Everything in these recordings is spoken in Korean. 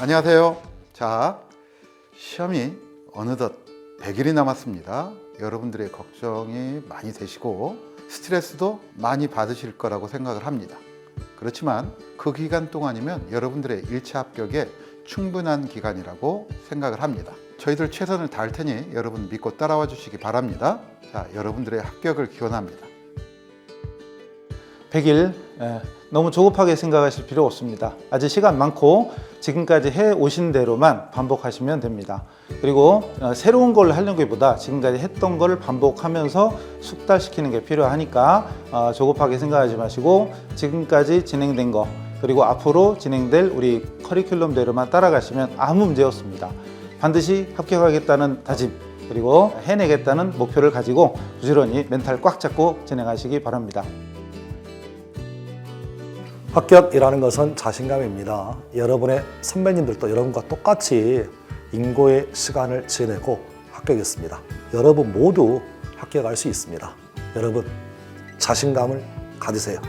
안녕하세요. 자, 시험이 어느덧 100일이 남았습니다. 여러분들의 걱정이 많이 되시고 스트레스도 많이 받으실 거라고 생각을 합니다. 그렇지만 그 기간 동안이면 여러분들의 1차 합격에 충분한 기간이라고 생각을 합니다. 저희들 최선을 다할 테니 여러분 믿고 따라와 주시기 바랍니다. 자, 여러분들의 합격을 기원합니다. 100일 예, 너무 조급하게 생각하실 필요 없습니다. 아직 시간 많고 지금까지 해 오신 대로만 반복하시면 됩니다. 그리고 어, 새로운 걸 하는 것보다 지금까지 했던 걸 반복하면서 숙달시키는 게 필요하니까 어, 조급하게 생각하지 마시고 지금까지 진행된 거 그리고 앞으로 진행될 우리 커리큘럼대로만 따라가시면 아무 문제 없습니다. 반드시 합격하겠다는 다짐 그리고 해내겠다는 목표를 가지고 부지런히 멘탈 꽉 잡고 진행하시기 바랍니다. 합격이라는 것은 자신감입니다. 여러분의 선배님들도 여러분과 똑같이 인고의 시간을 지내고 합격했습니다. 여러분 모두 합격할 수 있습니다. 여러분 자신감을 가지세요.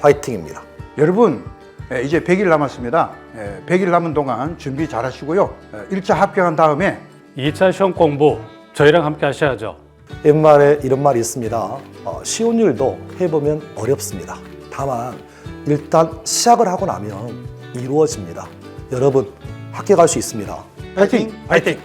화이팅입니다. 여러분 예, 이제 100일 남았습니다. 예, 100일 남은 동안 준비 잘 하시고요. 1차 합격한 다음에 2차 시험 공부 저희랑 함께 하셔야죠. 옛말에 이런 말이 있습니다. 어, 쉬운 일도 해보면 어렵습니다. 다만 일단 시작을 하고 나면 이루어집니다. 여러분 합격할 수 있습니다. 파이팅! 파이팅!